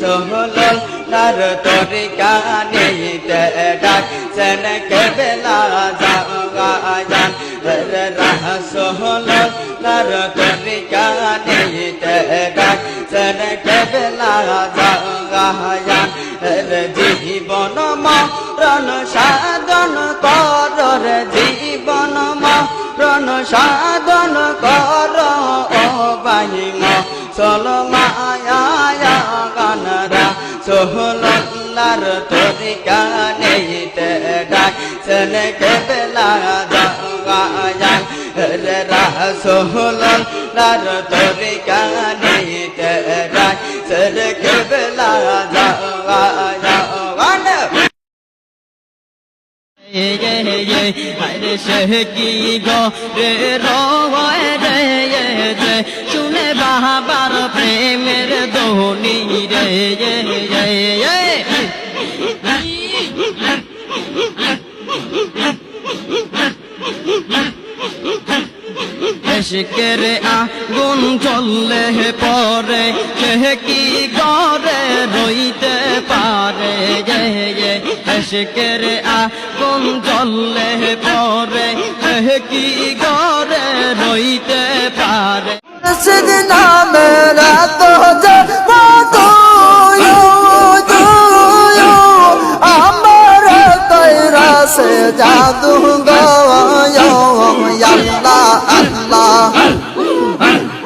সোহলল নার তরিকা নিতে ডাকছেন, কেবেলা জাগায়ান সোহলল নার তরিকা নিতে ডাকছেন, কেবেলা জাগায়ান জীবন মরণ সাধন কর জীবন মরণ সাধন কর। চল মায়া গানরা সোহলার তরিকা নেইতে ডাক সেনে কেবেলা গায়ান রে রা সোহলার তরিকা নেইতে ডাক সেনে কেবেলা গায়ান হরে সে কি গো রে রয় শুনে বাহাবার প্রেমের দোনি রে আগুন চললে পরে কে কি করে রইতে পারে? এসকের আগুন চললে পরে কে কি করে রইতে পারে? মুর্শিদ নামের তো আমার তৈরা সে জাদু গায় আল্লাহ আল্লাহ।